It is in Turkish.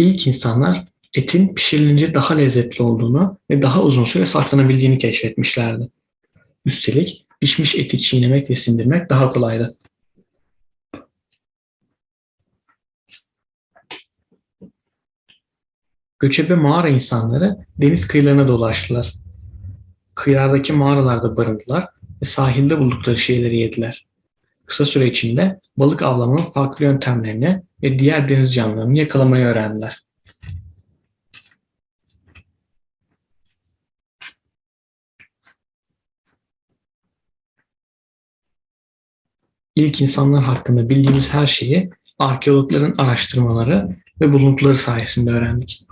İlk insanlar etin pişirilince daha lezzetli olduğunu ve daha uzun süre saklanabildiğini keşfetmişlerdi. Üstelik pişmiş eti çiğnemek ve sindirmek daha kolaydı. Göçebe mağara insanları deniz kıyılarına dolaştılar. Kıyılardaki mağaralarda barındılar ve sahilde buldukları şeyleri yediler. Kısa süre içinde balık avlamanın farklı yöntemlerini ve diğer deniz canlılarını yakalamayı öğrendiler. İlk insanlar hakkında bildiğimiz her şeyi arkeologların araştırmaları ve buluntuları sayesinde öğrendik.